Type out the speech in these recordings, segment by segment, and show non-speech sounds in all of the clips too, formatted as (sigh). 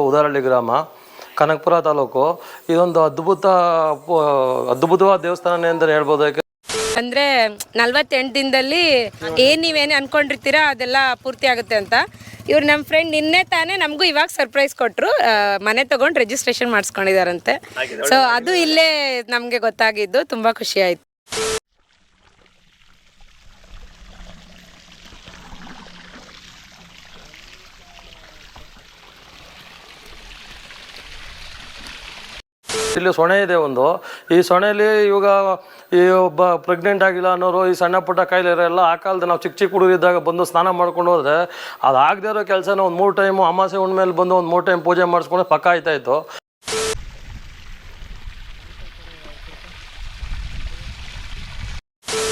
ಉದಾರಳ್ಳಿ ಗ್ರಾಮ, ಕನಕಪುರ ತಾಲೂಕು. ಇದೊಂದು ಅದ್ಭುತ ಅದ್ಭುತವಾದ ದೇವಸ್ಥಾನ ಅಂತ ಹೇಳ್ಬೋದು ಅಂದ್ರೆ ನಲ್ವತ್ತೆಂಟು ದಿನದಲ್ಲಿ ಏನ್ ನೀವೇನು ಅನ್ಕೊಂಡಿರ್ತೀರಾ ಅದೆಲ್ಲ ಪೂರ್ತಿ ಆಗುತ್ತೆ ಅಂತ. ಇವ್ರು ನಮ್ಮ ಫ್ರೆಂಡ್ ನಿನ್ನೆ ತಾನೇ ನಮಗೂ ಇವಾಗ ಸರ್ಪ್ರೈಸ್ ಕೊಟ್ಟರು ಮನೆ ತಗೊಂಡು ರಿಜಿಸ್ಟ್ರೇಷನ್ ಮಾಡಿಸ್ಕೊಂಡಿದಾರಂತೆ. ಸೊ ಅದು ಇಲ್ಲೇ ನಮಗೆ ಗೊತ್ತಾಗಿದ್ದು. ತುಂಬಾ ಖುಷಿ ಆಯ್ತು. ಇಲ್ಲಿ ಸೊಣೆ ಇದೆ ಒಂದು. ಈ ಸೊಣೆಯಲ್ಲಿ ಇವಾಗ ಈ ಒಬ್ಬ ಪ್ರೆಗ್ನೆಂಟ್ ಆಗಿಲ್ಲ ಅನ್ನೋರು, ಈ ಸಣ್ಣ ಪುಟ್ಟ ಕಾಯಿಲೆ ಎಲ್ಲ ಆ ಕಾಲದ ನಾವು ಚಿಕ್ಕ ಚಿಕ್ಕ ಹುಡುಗರು ಇದ್ದಾಗ ಬಂದು ಸ್ನಾನ ಮಾಡ್ಕೊಂಡು ಹೋದ್ರೆ ಅದು ಆಗದೆ ಇರೋ ಕೆಲಸನ ಒಂದು ಮೂರು ಟೈಮು ಅಮಾಸೆ ಹುಣ್ಮೇಲೆ ಬಂದು ಒಂದು ಮೂರು ಟೈಮ್ ಪೂಜೆ ಮಾಡಿಸ್ಕೊಂಡು ಪಕ್ಕ ಆಯ್ತಾ ಇತ್ತು.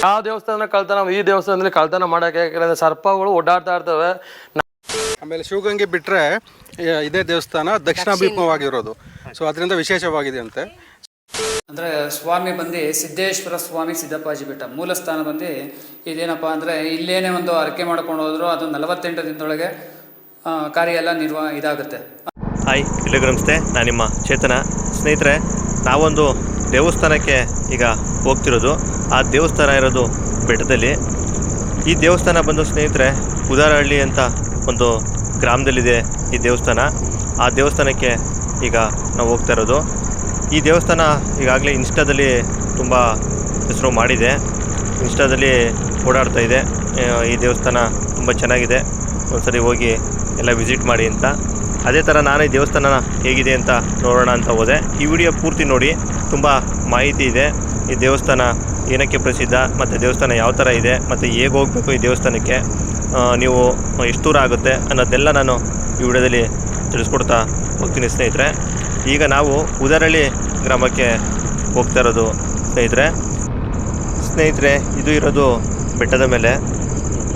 ಯಾವ ದೇವಸ್ಥಾನ ಕಳ್ತನ, ಈ ದೇವಸ್ಥಾನದಲ್ಲಿ ಕಳ್ತನ ಮಾಡೋಕೆ ಯಾಕಂದ್ರೆ ಸರ್ಪಗಳು ಓಡಾಡ್ತಾ ಇರ್ತವೆ. ಆಮೇಲೆ ಶಿವಗಂಗೆ ಬಿಟ್ಟರೆ ಇದೇ ದೇವಸ್ಥಾನ ದಕ್ಷಿಣಾಭಿಮುಖವಾಗಿರೋದು. ಸೊ ಅದರಿಂದ ವಿಶೇಷವಾಗಿದೆ ಅಂತೆ ಅಂದರೆ ಸ್ವಾಮಿ ಬಂದು ಸಿದ್ದೇಶ್ವರ ಸ್ವಾಮಿ ಸಿದ್ದಪ್ಪಾಜಿ ಬೆಟ್ಟ ಮೂಲ ಸ್ಥಾನ ಬಂದು ಇದೇನಪ್ಪ ಅಂದರೆ ಇಲ್ಲೇನೇ ಒಂದು ಅರಕೆ ಮಾಡ್ಕೊಂಡು ಹೋದ್ರು ಅದು ನಲವತ್ತೆಂಟು ದಿನದೊಳಗೆ ಕಾರ್ಯ ಎಲ್ಲ ನಿರ್ವಾ ಇದಾಗುತ್ತೆ. ಹಾಯ್ ನಮಸ್ತೆ. ನಾನು ನಿಮ್ಮ ಚೇತನ. ಸ್ನೇಹಿತರೆ ನಾವೊಂದು ದೇವಸ್ಥಾನಕ್ಕೆ ಈಗ ಹೋಗ್ತಿರೋದು. ಆ ದೇವಸ್ಥಾನ ಇರೋದು ಬೆಟ್ಟದಲ್ಲಿ. ಈ ದೇವಸ್ಥಾನ ಬಂದು ಸ್ನೇಹಿತರೆ ಉದಾರಹಳ್ಳಿ ಅಂತ ಒಂದು ಗ್ರಾಮದಲ್ಲಿದೆ ಈ ದೇವಸ್ಥಾನ. ಆ ದೇವಸ್ಥಾನಕ್ಕೆ ಈಗ ನಾವು ಹೋಗ್ತಾ ಇರೋದು. ಈ ದೇವಸ್ಥಾನ ಈಗಾಗಲೇ ಇನ್ಸ್ಟಾದಲ್ಲಿ ತುಂಬ ಹೆಸರು ಮಾಡಿದೆ. ಇನ್ಸ್ಟಾದಲ್ಲಿ ಓಡಾಡ್ತಾ ಇದೆ. ಈ ದೇವಸ್ಥಾನ ತುಂಬ ಚೆನ್ನಾಗಿದೆ. ಒಂದ್ಸರಿ ಹೋಗಿ ಎಲ್ಲ ವಿಸಿಟ್ ಮಾಡಿ ಅಂತ. ಅದೇ ಥರ ನಾನು ಈ ದೇವಸ್ಥಾನ ಹೇಗಿದೆ ಅಂತ ನೋಡೋಣ ಅಂತ ಹೋದೆ. ಈ ವಿಡಿಯೋ ಪೂರ್ತಿ ನೋಡಿ. ತುಂಬ ಮಾಹಿತಿ ಇದೆ. ಈ ದೇವಸ್ಥಾನ ಏನಕ್ಕೆ ಪ್ರಸಿದ್ಧ, ಮತ್ತು ದೇವಸ್ಥಾನ ಯಾವ ಥರ ಇದೆ, ಮತ್ತು ಹೇಗೆ ಹೋಗಬೇಕು ಈ ದೇವಸ್ಥಾನಕ್ಕೆ ನೀವು ಎಷ್ಟು ದೂರ ಆಗುತ್ತೆ ಅನ್ನೋದೆಲ್ಲ ನಾನು ಈ ವಿಡಿಯೋದಲ್ಲಿ ತಿಳಿಸ್ಕೊಡ್ತಾ ಹೋಗ್ತೀನಿ ಸ್ನೇಹಿತರೆ, ಈಗ ನಾವು ಉದರಳ್ಳಿ ಗ್ರಾಮಕ್ಕೆ ಹೋಗ್ತಾ ಇರೋದು ಸ್ನೇಹಿತರೆ. ಸ್ನೇಹಿತರೆ, ಇದು ಇರೋದು ಬೆಟ್ಟದ ಮೇಲೆ.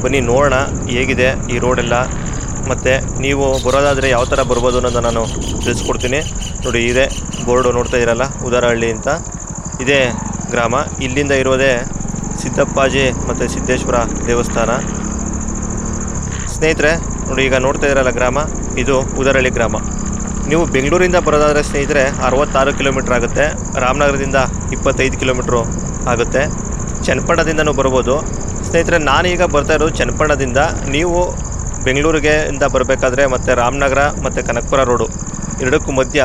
ಬನ್ನಿ, ನೋಡೋಣ ಹೇಗಿದೆ ಈ ರೋಡೆಲ್ಲ. ಮತ್ತು ನೀವು ಬರೋದಾದರೆ ಯಾವ ಥರ ಬರ್ಬೋದು ಅನ್ನೋದು ನಾನು ತಿಳಿಸ್ಕೊಡ್ತೀನಿ. ನೋಡಿ, ಇದೇ ಬೋರ್ಡು ನೋಡ್ತಾ ಇರಲ್ಲ ಉದಾರಹಳ್ಳಿ ಅಂತ. ಇದೇ ಗ್ರಾಮ. ಇಲ್ಲಿಂದ ಇರೋದೇ ಸಿದ್ದಪ್ಪಾಜಿ ಮತ್ತು ಸಿದ್ದೇಶ್ವರ ದೇವಸ್ಥಾನ. ಸ್ನೇಹಿತರೆ, ನೋಡಿ, ಈಗ ನೋಡ್ತಾ ಇರಲ್ಲ ಗ್ರಾಮ. ಇದು ಉದಾರಹಳ್ಳಿ ಗ್ರಾಮ. ನೀವು ಬೆಂಗಳೂರಿಂದ ಬರೋದಾದರೆ ಸ್ನೇಹಿತರೆ ಅರವತ್ತಾರು ಕಿಲೋಮೀಟ್ರ್ ಆಗುತ್ತೆ. ರಾಮನಗರದಿಂದ ಇಪ್ಪತ್ತೈದು ಕಿಲೋಮೀಟ್ರು ಆಗುತ್ತೆ. ಚನ್ನಪಟ್ಟಣದಿಂದನೂ ಬರ್ಬೋದು. ಸ್ನೇಹಿತರೆ, ನಾನೀಗ ಬರ್ತಾ ಇರೋದು ಚನ್ನಪಟ್ಟಣದಿಂದ. ನೀವು ಬೆಂಗಳೂರಿಗೆ ಇಂದ ಬರಬೇಕಾದ್ರೆ ಮತ್ತು ರಾಮನಗರ ಮತ್ತು ಕನಕಪುರ ರೋಡು ಎರಡಕ್ಕೂ ಮಧ್ಯ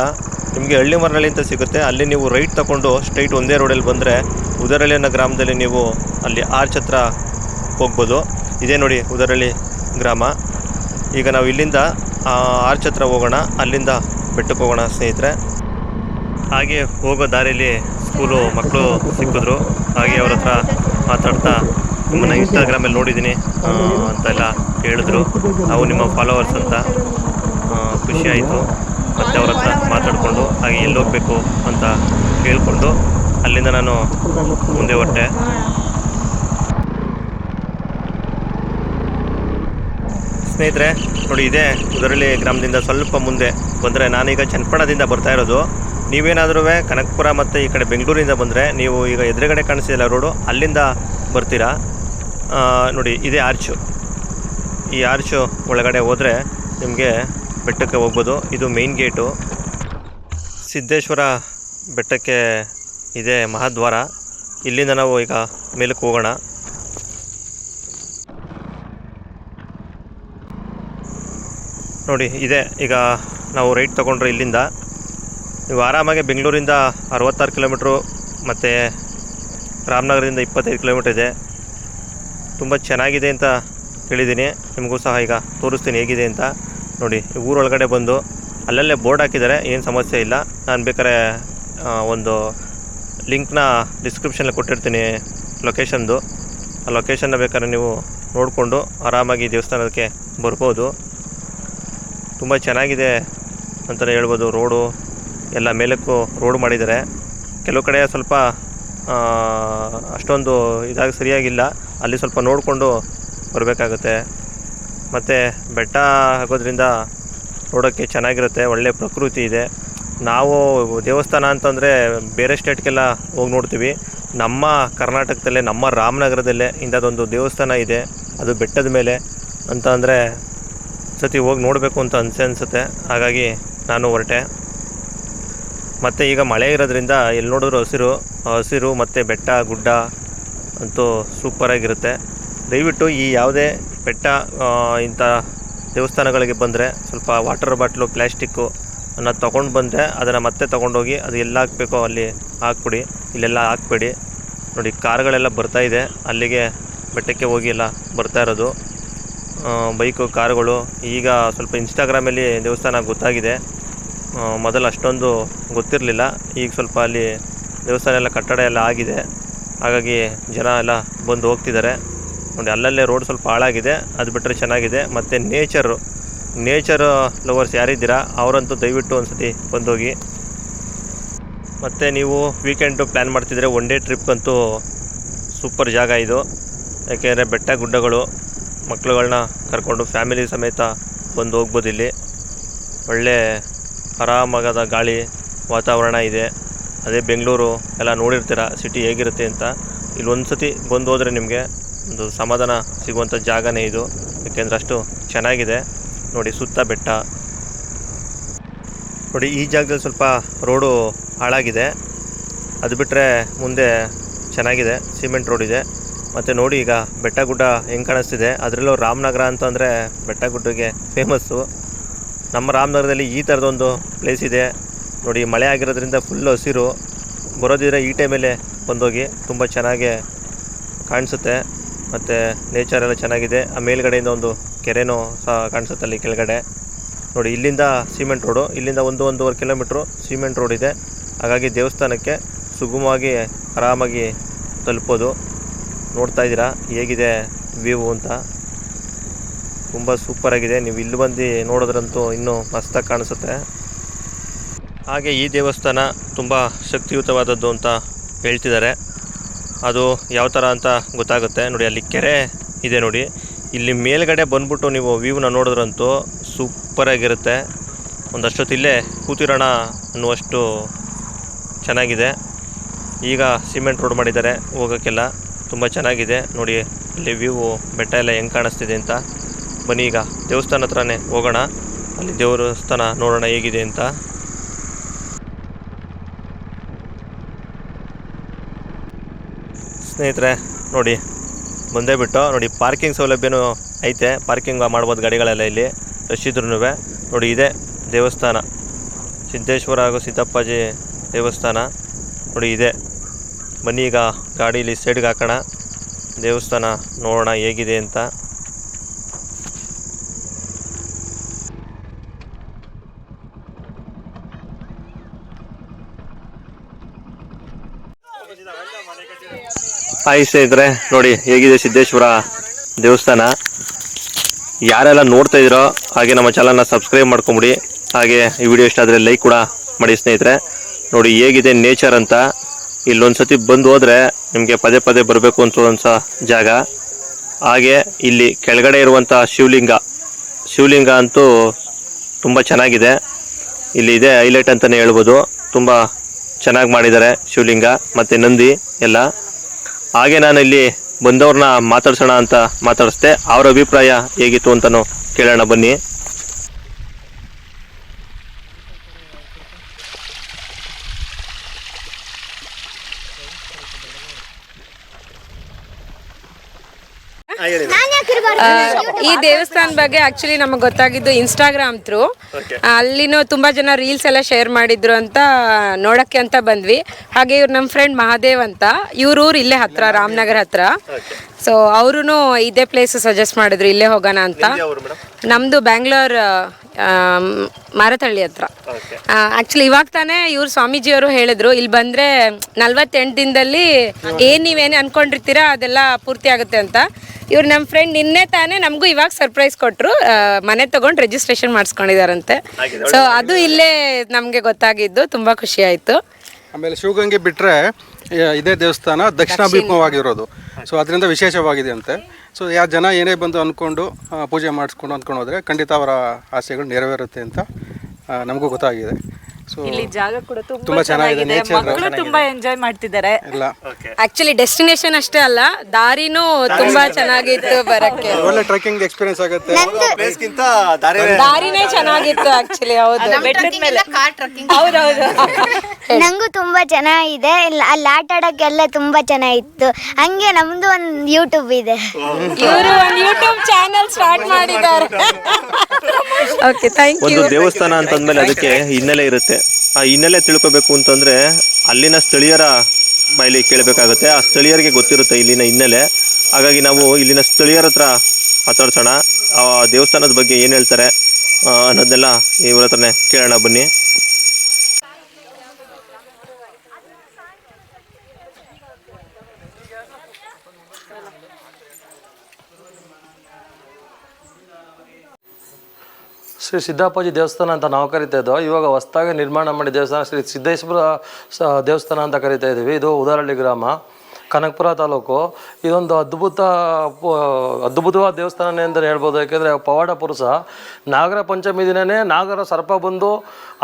ನಿಮಗೆ ಹಳ್ಳಿ ಮರನಳ್ಳಿ ಅಂತ ಸಿಗುತ್ತೆ. ಅಲ್ಲಿ ನೀವು ರೈಟ್ ತಗೊಂಡು ಸ್ಟ್ರೈಟ್ ಒಂದೇ ರೋಡಲ್ಲಿ ಬಂದರೆ ಉದರಳ್ಳಿ ಅನ್ನೋ ಗ್ರಾಮದಲ್ಲಿ ನೀವು ಅಲ್ಲಿ ಆರ್ಚ್ ಹತ್ರ ಹೋಗ್ಬೋದು. ಇದೇ ನೋಡಿ ಉದರಳ್ಳಿ ಗ್ರಾಮ. ಈಗ ನಾವು ಇಲ್ಲಿಂದ ಆರ್ಚ್ ಹತ್ರ ಹೋಗೋಣ, ಅಲ್ಲಿಂದ ಬೆಟ್ಟಕ್ಕೆ ಹೋಗೋಣ ಸ್ನೇಹಿತರೆ. ಹಾಗೆ ಹೋಗೋ ದಾರಿಯಲ್ಲಿ ಸ್ಕೂಲು ಮಕ್ಕಳು ಸಿಕ್ಕಿದ್ರು. ಹಾಗೆ ಅವ್ರ ಹತ್ರ ಮಾತಾಡ್ತಾ ನಿಮ್ಮನ್ನು ಇನ್ಸ್ಟಾಗ್ರಾಮಲ್ಲಿ ನೋಡಿದ್ದೀನಿ ಅಂತೆಲ್ಲ ಹೇಳಿದ್ರು. ಅವು ನಿಮ್ಮ ಫಾಲೋವರ್ಸ್ ಅಂತ ಖುಷಿ ಆಯಿತು. ಮತ್ತು ಅವ್ರ ಹತ್ರ ಮಾತಾಡಿಕೊಂಡು ಹಾಗೆ ಎಲ್ಲಿ ಹೋಗಬೇಕು ಅಂತ ಕೇಳಿಕೊಂಡು ಅಲ್ಲಿಂದ ನಾನು ಮುಂದೆ ಹೊರಟೆ. ಸ್ನೇಹಿತರೆ, ನೋಡಿ ಇದೇ ಉದರಳ್ಳಿ ಗ್ರಾಮದಿಂದ ಸ್ವಲ್ಪ ಮುಂದೆ ಬಂದರೆ ನಾನೀಗ ಚನ್ನಪಣದಿಂದ ಬರ್ತಾ ಇರೋದು. ನೀವೇನಾದರೂ ಕನಕಪುರ ಮತ್ತು ಈ ಕಡೆ ಬೆಂಗಳೂರಿಂದ ಬಂದರೆ ನೀವು ಈಗ ಎದುರುಗಡೆ ಕಾಣಿಸ್ತಿಲ್ಲ ರೋಡು, ಅಲ್ಲಿಂದ ಬರ್ತೀರಾ? ನೋಡಿ ಇದೇ ಆರ್ಚು. ಈ ಆರ್ಚು ಒಳಗಡೆ ಹೋದರೆ ನಿಮಗೆ ಬೆಟ್ಟಕ್ಕೆ ಹೋಗ್ಬೋದು. ಇದು ಮೇಯ್ನ್ ಗೇಟು ಸಿದ್ದೇಶ್ವರ ಬೆಟ್ಟಕ್ಕೆ ಇದೆ ಮಹಾದ್ವಾರ. ಇಲ್ಲಿಂದ ನಾವು ಈಗ ಮೇಲಕ್ಕೆ ಹೋಗೋಣ. ನೋಡಿ, ಇದೆ. ಈಗ ನಾವು ರೈಟ್ ತೊಗೊಂಡ್ರೆ ಇಲ್ಲಿಂದ. ನೀವು ಆರಾಮಾಗಿ ಬೆಂಗಳೂರಿಂದ ಅರವತ್ತಾರು ಕಿಲೋಮೀಟ್ರು ಮತ್ತು ರಾಮನಗರದಿಂದ ಇಪ್ಪತ್ತೈದು ಕಿಲೋಮೀಟ್ರ್ ಇದೆ. ತುಂಬ ಚೆನ್ನಾಗಿದೆ ಅಂತ ಹೇಳಿದ್ದೀನಿ. ನಿಮಗೂ ಸಹ ಈಗ ತೋರಿಸ್ತೀನಿ ಹೇಗಿದೆ ಅಂತ. ನೋಡಿ ಊರೊಳಗಡೆ ಬಂದು ಅಲ್ಲಲ್ಲೇ ಬೋರ್ಡ್ ಹಾಕಿದ್ದಾರೆ. ಏನು ಸಮಸ್ಯೆ ಇಲ್ಲ. ನಾನು ಬೇಕಾದ್ರೆ ಒಂದು ಲಿಂಕ್ನ ಡಿಸ್ಕ್ರಿಪ್ಷನಲ್ಲಿ ಕೊಟ್ಟಿರ್ತೀನಿ ಲೊಕೇಶನ್ದು ಆ ಲೊಕೇಶನ್ನ ಬೇಕಾದ್ರೆ ನೀವು ನೋಡಿಕೊಂಡು ಆರಾಮಾಗಿ ದೇವಸ್ಥಾನಕ್ಕೆ ಬರ್ಬೋದು. ತುಂಬ ಚೆನ್ನಾಗಿದೆ ಅಂತಲೇ ಹೇಳ್ಬೋದು. ರೋಡು ಎಲ್ಲ ಮೇಲಕ್ಕೂ ರೋಡ್ ಮಾಡಿದ್ದಾರೆ. ಕೆಲವು ಕಡೆ ಸ್ವಲ್ಪ ಅಷ್ಟೊಂದು ಇದಾಗಿ ಸರಿಯಾಗಿಲ್ಲ. ಅಲ್ಲಿ ಸ್ವಲ್ಪ ನೋಡಿಕೊಂಡು ಬರಬೇಕಾಗುತ್ತೆ. ಮತ್ತು ಬೆಟ್ಟ ಆಗೋದ್ರಿಂದ ನೋಡೋಕ್ಕೆ ಚೆನ್ನಾಗಿರುತ್ತೆ. ಒಳ್ಳೆಯ ಪ್ರಕೃತಿ ಇದೆ. ನಾವು ದೇವಸ್ಥಾನ ಅಂತಂದರೆ ಬೇರೆ ಸ್ಟೇಟ್ಗೆಲ್ಲ ಹೋಗಿ ನೋಡ್ತೀವಿ. ನಮ್ಮ ಕರ್ನಾಟಕದಲ್ಲೇ, ನಮ್ಮ ರಾಮನಗರದಲ್ಲೇ ಇಂಥದ್ದೊಂದು ದೇವಸ್ಥಾನ ಇದೆ. ಅದು ಬೆಟ್ಟದ ಮೇಲೆ ಅಂತ ಅಂದರೆ ಸತಿ ಹೋಗಿ ನೋಡಬೇಕು ಅಂತ ಅನಿಸೆ ಅನಿಸುತ್ತೆ ಹಾಗಾಗಿ ನಾನು ಹೊರಟೆ. ಮತ್ತು ಈಗ ಮಳೆ ಇರೋದ್ರಿಂದ ಎಲ್ಲಿ ನೋಡಿದ್ರು ಹಸಿರು ಹಸಿರು ಮತ್ತು ಬೆಟ್ಟ, ಗುಡ್ಡ ಅಂತೂ ಸೂಪರಾಗಿರುತ್ತೆ ದಯವಿಟ್ಟು ಈ ಯಾವುದೇ ಬೆಟ್ಟ ಇಂಥ ದೇವಸ್ಥಾನಗಳಿಗೆ ಬಂದರೆ ಸ್ವಲ್ಪ ವಾಟರ್ ಬಾಟ್ಲು ಪ್ಲ್ಯಾಸ್ಟಿಕ್ಕು ಅನ್ನ ತೊಗೊಂಡು ಬಂದರೆ ಅದನ್ನು ಮತ್ತೆ ತೊಗೊಂಡೋಗಿ ಅದು ಎಲ್ಲ ಹಾಕಬೇಕೋ ಅಲ್ಲಿ ಹಾಕ್ಬಿಡಿ. ಇಲ್ಲೆಲ್ಲ ಹಾಕ್ಬೇಡಿ. ನೋಡಿ, ಕಾರ್ಗಳೆಲ್ಲ ಬರ್ತಾ ಇದೆ. ಅಲ್ಲಿಗೆ ಬೆಟ್ಟಕ್ಕೆ ಹೋಗಿ ಎಲ್ಲ ಬರ್ತಾ ಇರೋದು. ಬೈಕು, ಕಾರುಗಳು, ಈಗ ಸ್ವಲ್ಪ ಇನ್ಸ್ಟಾಗ್ರಾಮಲ್ಲಿ ದೇವಸ್ಥಾನ ಗೊತ್ತಾಗಿದೆ. ಮೊದಲು ಅಷ್ಟೊಂದು ಗೊತ್ತಿರಲಿಲ್ಲ. ಈಗ ಸ್ವಲ್ಪ ಅಲ್ಲಿ ದೇವಸ್ಥಾನ ಎಲ್ಲ ಕಟ್ಟಡ ಎಲ್ಲ ಆಗಿದೆ. ಹಾಗಾಗಿ ಜನ ಎಲ್ಲ ಬಂದು ಹೋಗ್ತಿದ್ದಾರೆ. ನೋಡಿ, ಅಲ್ಲಲ್ಲೇ ರೋಡ್ ಸ್ವಲ್ಪ ಹಾಳಾಗಿದೆ. ಅದು ಬಿಟ್ಟರೆ ಚೆನ್ನಾಗಿದೆ. ಮತ್ತು ನೇಚರು. Nature lovers ಯಾರಿದ್ದೀರಾ? ಅವರಂತೂ ದಯವಿಟ್ಟು ಒಂದು ಸತಿ ಬಂದೋಗಿ. ಮತ್ತು ನೀವು ವೀಕೆಂಡು ಪ್ಲ್ಯಾನ್ ಮಾಡ್ತಿದ್ರೆ ಒನ್ ಡೇ ಟ್ರಿಪ್ಗಂತೂ ಸೂಪರ್ ಜಾಗ ಇದು. ಯಾಕೆಂದರೆ ಬೆಟ್ಟ ಗುಡ್ಡಗಳು. ಮಕ್ಳುಗಳನ್ನ ಕರ್ಕೊಂಡು ಫ್ಯಾಮಿಲಿ ಸಮೇತ ಬಂದು ಹೋಗ್ಬೋದು ಇಲ್ಲಿ. ಒಳ್ಳೆ ಆರಾಮಾಗದ ಗಾಳಿ ವಾತಾವರಣ ಇದೆ. ಅದೇ ಬೆಂಗಳೂರು ಎಲ್ಲ ನೋಡಿರ್ತೀರ, ಸಿಟಿ ಹೇಗಿರುತ್ತೆ ಅಂತ. ಇಲ್ಲಿ ಒಂದು ಸತಿ ಬಂದು ಹೋದರೆ ನಿಮಗೆ ಒಂದು ಸಮಾಧಾನ ಸಿಗುವಂಥ ಜಾಗನೇ ಇದು. ಯಾಕೆಂದ್ರೆ ಅಷ್ಟು ಚೆನ್ನಾಗಿದೆ. ನೋಡಿ ಸುತ್ತ ಬೆಟ್ಟ. ನೋಡಿ ಈ ಜಾಗದಲ್ಲಿ ಸ್ವಲ್ಪ ರೋಡು ಹಾಳಾಗಿದೆ. ಅದು ಬಿಟ್ಟರೆ ಮುಂದೆ ಚೆನ್ನಾಗಿದೆ. ಸಿಮೆಂಟ್ ರೋಡ್ ಇದೆ. ಮತ್ತು ನೋಡಿ ಈಗ ಬೆಟ್ಟ ಗುಡ್ಡ ಹೆಂಗೆ ಕಾಣಿಸ್ತಿದೆ. ಅದರಲ್ಲೂ ರಾಮನಗರ ಅಂತಂದರೆ ಬೆಟ್ಟ ಗುಡ್ಡಗೆ ಫೇಮಸ್ಸು ನಮ್ಮ ರಾಮನಗರದಲ್ಲಿ ಈ ಥರದೊಂದು ಪ್ಲೇಸ್ ಇದೆ. ನೋಡಿ ಮಳೆ ಆಗಿರೋದ್ರಿಂದ ಫುಲ್ ಹಸಿರು. ಬರೋದಿದ್ರೆ ಈ ಟೈಮಲ್ಲೇ ಬಂದೋಗಿ ತುಂಬ ಚೆನ್ನಾಗಿ ಕಾಣಿಸುತ್ತೆ. ಮತ್ತು ನೇಚರ್ ಎಲ್ಲ ಚೆನ್ನಾಗಿದೆ. ಆ ಮೇಲ್ಗಡೆಯಿಂದ ಒಂದು ಕೆರೆನೂ ಸಹ ಕಾಣಿಸುತ್ತೆ ಅಲ್ಲಿ ಕೆಳಗಡೆ. ನೋಡಿ ಇಲ್ಲಿಂದ ಸಿಮೆಂಟ್ ರೋಡು ಇಲ್ಲಿಂದ ಒಂದು ಒಂದೂವರೆ ಕಿಲೋಮೀಟ್ರು ಸಿಮೆಂಟ್ ರೋಡ್ ಇದೆ. ಹಾಗಾಗಿ ದೇವಸ್ಥಾನಕ್ಕೆ ಸುಗಮವಾಗಿ ಆರಾಮಾಗಿ ತಲುಪೋದು. ನೋಡ್ತಾ ಇದ್ದೀರಾ? ಹೇಗಿದೆ ವ್ಯೂ ಅಂತ? ತುಂಬ ಸೂಪರಾಗಿದೆ ನೀವು ಇಲ್ಲಿ ಬಂದು ನೋಡೋದ್ರಂತೂ ಇನ್ನೂ ಮಸ್ತಾಗಿ ಕಾಣಿಸುತ್ತೆ. ಹಾಗೆ ಈ ದೇವಸ್ಥಾನ ತುಂಬ ಶಕ್ತಿಯುತವಾದದ್ದು ಅಂತ ಹೇಳ್ತಿದ್ದಾರೆ. ಅದು ಯಾವ ಥರ ಅಂತ ಗೊತ್ತಾಗುತ್ತೆ. ನೋಡಿ, ಅಲ್ಲಿ ಕೆರೆ ಇದೆ ನೋಡಿ. ಇಲ್ಲಿ ಮೇಲ್ಗಡೆ ಬಂದ್ಬಿಟ್ಟು ನೀವು ವ್ಯೂನ ನೋಡಿದ್ರಂತೂ ಸೂಪರಾಗಿರುತ್ತೆ ಒಂದಷ್ಟೊತ್ತು ಇಲ್ಲೇ ಕೂತಿರೋಣ ಅನ್ನುವಷ್ಟು ಚೆನ್ನಾಗಿದೆ. ಈಗ ಸಿಮೆಂಟ್ ರೋಡ್ ಮಾಡಿದ್ದಾರೆ ಹೋಗೋಕ್ಕೆಲ್ಲ. ತುಂಬ ಚೆನ್ನಾಗಿದೆ. ನೋಡಿ, ಅಲ್ಲಿ ವ್ಯೂ ಬೆಟ್ಟ ಎಲ್ಲ ಹೆಂಗೆ ಕಾಣಿಸ್ತಿದೆ ಅಂತ. ಬನ್ನಿ ಈಗ, ದೇವಸ್ಥಾನ ಹತ್ರನೇ ಹೋಗೋಣ. ಅಲ್ಲಿ ದೇವಸ್ಥಾನ ನೋಡೋಣ ಹೇಗಿದೆ ಅಂತ. ಸ್ನೇಹಿತರೆ, ನೋಡಿ ಮುಂದೆ ಬಿಟ್ಟು, ನೋಡಿ ಪಾರ್ಕಿಂಗ್ ಸೌಲಭ್ಯನೂ ಐತೆ. ಪಾರ್ಕಿಂಗ್ ಮಾಡ್ಬೋದು ಗಾಡಿಗಳೆಲ್ಲ ಇಲ್ಲಿ, ರಶ್ ನೋಡಿ, ಇದೆ ದೇವಸ್ಥಾನ. ಸಿದ್ದೇಶ್ವರ ಹಾಗೂ ಸಿದ್ದಪ್ಪಾಜಿ ದೇವಸ್ಥಾನ. ನೋಡಿ, ಇದೆ. ಬನ್ನಿ ಈಗ ಗಾಡೀಲಿ ಸೈಡ್ಗೆ ಹಾಕೋಣ. ದೇವಸ್ಥಾನ ನೋಡೋಣ ಹೇಗಿದೆ ಅಂತ. ಹಾಯ್ ಸ್ನೇಹಿತರೆ, ನೋಡಿ ಹೇಗಿದೆ ಸಿದ್ದೇಶ್ವರ ದೇವಸ್ಥಾನ. ಯಾರೆಲ್ಲ ನೋಡ್ತಾ ಇದ್ದೀರೋ ಹಾಗೆ ನಮ್ಮ ಚಾನಲ್ನ ಸಬ್ಸ್ಕ್ರೈಬ್ ಮಾಡ್ಕೊಂಬಿಡಿ. ಹಾಗೆ ಈ ವಿಡಿಯೋ ಇಷ್ಟ ಆದರೆ ಲೈಕ್ ಕೂಡ ಮಾಡಿ ಸ್ನೇಹಿತರೆ. ನೋಡಿ ಹೇಗಿದೆ ನೇಚರ್ ಅಂತ. ಇಲ್ಲೊಂದ್ಸತಿ ಬಂದು ಹೋದರೆ ನಿಮಗೆ ಪದೇ ಪದೇ ಬರಬೇಕು ಅಂತ ಜಾಗ. ಹಾಗೆ ಇಲ್ಲಿ ಕೆಳಗಡೆ ಇರುವಂಥ ಶಿವಲಿಂಗ. ಶಿವಲಿಂಗ ಅಂತೂ ತುಂಬ ಚೆನ್ನಾಗಿದೆ. ಇಲ್ಲಿ ಇದೆ ಹೈಲೈಟ್ ಅಂತಲೇ ಹೇಳ್ಬೋದು. ತುಂಬ ಚೆನ್ನಾಗಿ ಮಾಡಿದ್ದಾರೆ ಶಿವಲಿಂಗ ಮತ್ತು ನಂದಿ ಎಲ್ಲ. ಹಾಗೆ ನಾನು ಇಲ್ಲಿ ಬಂದವ್ರನ್ನ ಮಾತಾಡ್ಸೋಣ ಅಂತ ಮಾತಾಡಿಸ್ದೆ. ಅವ್ರ ಅಭಿಪ್ರಾಯ ಹೇಗಿತ್ತು ಅಂತಲೂ ಕೇಳೋಣ ಬನ್ನಿ. ಈ ದೇವಸ್ಥಾನ ಬಗ್ಗೆ ಆಕ್ಚುಲಿ ನಮಗೆ ಗೊತ್ತಾಗಿದ್ದು ಇನ್ಸ್ಟಾಗ್ರಾಮ್ ಥ್ರೂ ಅಲ್ಲಿನೂ ತುಂಬಾ ಜನ ರೀಲ್ಸ್ ಎಲ್ಲ ಶೇರ್ ಮಾಡಿದ್ರು ಅಂತ ನೋಡಕ್ಕೆ ಅಂತ ಬಂದ್ವಿ. ಹಾಗೆ ಇವ್ರು ನಮ್ಮ ಫ್ರೆಂಡ್ ಮಹಾದೇವ್ ಅಂತ. ಇವ್ರ ಊರು ಇಲ್ಲೇ ಹತ್ರ ರಾಮನಗರ ಹತ್ರ. ಸೊ ಅವರು ಇದೇ ಪ್ಲೇಸ್ ಸಜೆಸ್ಟ್ ಮಾಡಿದ್ರು ಇಲ್ಲೇ ಹೋಗೋಣ ಅಂತ. ನಮ್ದು ಬ್ಯಾಂಗ್ಳೂರ್ ಮಾರತಳ್ಳಿ ಹತ್ರ. ಆಕ್ಚುಲಿ ಇವಾಗ ತಾನೇ ಇವ್ರು ಸ್ವಾಮೀಜಿಯವರು ಹೇಳಿದ್ರು ಇಲ್ಲಿ ಬಂದ್ರೆ ನಲ್ವತ್ತೆಂಟು ದಿನದಲ್ಲಿ ಏನ್ ನೀವೇನು ಅನ್ಕೊಂಡಿರ್ತೀರಾ ಅದೆಲ್ಲ ಪೂರ್ತಿ ಆಗುತ್ತೆ ಅಂತ. ಇವ್ರು ನಮ್ಮ ಫ್ರೆಂಡ್ ನಿನ್ನೆ ತಾನೇ ನಮಗೂ ಇವಾಗ ಸರ್ಪ್ರೈಸ್ ಕೊಟ್ಟರು ಮನೆ ತಗೊಂಡು ರಿಜಿಸ್ಟ್ರೇಷನ್ ಮಾಡಿಸ್ಕೊಂಡಿದಾರಂತೆ. ಸೊ ಅದು ಇಲ್ಲೇ ನಮಗೆ ಗೊತ್ತಾಗಿದ್ದು ತುಂಬ ಖುಷಿ ಆಯಿತು. ಆಮೇಲೆ ಶಿವಗಂಗೆ ಬಿಟ್ಟರೆ ಇದೇ ದೇವಸ್ಥಾನ ದಕ್ಷಿಣಾಭಿಮುಖವಾಗಿರೋದು. ಸೊ ಅದರಿಂದ ವಿಶೇಷವಾಗಿದೆ ಅಂತೆ ಸೊ ಯಾವ ಜನ ಏನೇ ಬಂದು ಅಂದ್ಕೊಂಡು ಪೂಜೆ ಮಾಡಿಸ್ಕೊಂಡು ಅಂದ್ಕೊಂಡು ಹೋದರೆ ಖಂಡಿತ ಅವರ ಆಸೆಗಳು ನೆರವೇರುತ್ತೆ ಅಂತ ನಮಗೂ ಗೊತ್ತಾಗಿದೆ. ಇಲ್ಲಿ ಜಾಗ ಕೂಡ ತುಂಬಾ ತುಂಬಾ ಚೆನ್ನಾಗಿದೆ, ಮಕ್ಕಳು ತುಂಬಾ ಎಂಜಾಯ್ ಮಾಡ್ತಿದ್ದಾರೆ. ಆಕ್ಚುಲಿ ಡೆಸ್ಟಿನೇಷನ್ ಅಷ್ಟೇ ಅಲ್ಲ ದಾರಿನೂ ತುಂಬಾ ಚೆನ್ನಾಗಿತ್ತು ಬರಕ್ಕೆ. ಒಳ್ಳೆ ಟ್ರೆಕಿಂಗ್ ಎಕ್ಸ್ಪೀರಿಯನ್ಸ್ ಆಗುತ್ತೆ. ಪ್ಲೇಸ್ಗಿಂತ ದಾರಿ ದಾರಿನೇ ಚೆನ್ನಾಗಿತ್ತು ಆಕ್ಚುಲಿ ಹೌದು. ಬೆಟ್ಟದ ಮೇಲೆ. ಹೌದೌದು. (laughs) ನಂಗೂ ತುಂಬಾ ಚೆನ್ನಾಗಿದೆ. ಅಲ್ಲಿ ಆಟ ಆಡೋಕ್ಕೆಲ್ಲ ತುಂಬಾ ಚೆನ್ನಾಗಿತ್ತು. ಹಂಗೆ ನಮ್ದು ಒಂದು ಯೂಟ್ಯೂಬ್ ಇದೆ. ಇವರು ಒಂದು ಯೂಟ್ಯೂಬ್ ಚಾನೆಲ್ ಸ್ಟಾರ್ಟ್ ಮಾಡಿದ್ದಾರೆ. (laughs) ಓಕೆ ಥ್ಯಾಂಕ್ ಒಂದು ಯು ದೇವಸ್ಥಾನ ಅಂತಂದ್ಮೇಲೆ ಅದಕ್ಕೆ ಹಿನ್ನೆಲೆ ಇರುತ್ತೆ. ಆ ಹಿನ್ನೆಲೆ ತಿಳ್ಕೊಬೇಕು ಅಂತಂದ್ರೆ ಅಲ್ಲಿನ ಸ್ಥಳೀಯರ ಬಾಯಲ್ಲಿ ಕೇಳಬೇಕಾಗುತ್ತೆ. ಆ ಸ್ಥಳೀಯರಿಗೆ ಗೊತ್ತಿರುತ್ತೆ ಇಲ್ಲಿನ ಹಿನ್ನೆಲೆ. ಹಾಗಾಗಿ ನಾವು ಇಲ್ಲಿನ ಸ್ಥಳೀಯರ ಹತ್ರ ಮಾತಾಡ್ಸೋಣ. ಆ ದೇವಸ್ಥಾನದ ಬಗ್ಗೆ ಏನು ಹೇಳ್ತಾರೆ ಅನ್ನೋದನ್ನೆಲ್ಲ ಇವ್ರ ಹತ್ರನೇ ಕೇಳೋಣ ಬನ್ನಿ. ಶ್ರೀ ಸಿದ್ದಾಪಾಜಿ ದೇವಸ್ಥಾನ ಅಂತ ನಾವು ಕರಿತಾ ಇದ್ದೋ, ಇವಾಗ ಹೊಸ್ದಾಗಿ ನಿರ್ಮಾಣ ಮಾಡಿ ದೇವಸ್ಥಾನ ಶ್ರೀ ಸಿದ್ದೇಶ್ವರ ದೇವಸ್ಥಾನ ಅಂತ ಕರಿತಾ ಇದ್ದೀವಿ ಇದು ಉದಾರಳ್ಳಿ ಗ್ರಾಮ. ಕನಕಪುರ ತಾಲೂಕು. ಇದೊಂದು ಅದ್ಭುತ ಅದ್ಭುತವಾದ ದೇವಸ್ಥಾನನೇ ಅಂತಲೇ ಹೇಳ್ಬೋದು. ಯಾಕೆಂದರೆ ಪವಾಡ ಪುರುಷ ನಾಗರ ಪಂಚಮಿ ದಿನವೇ ನಾಗರ ಸರ್ಪ ಬಂದು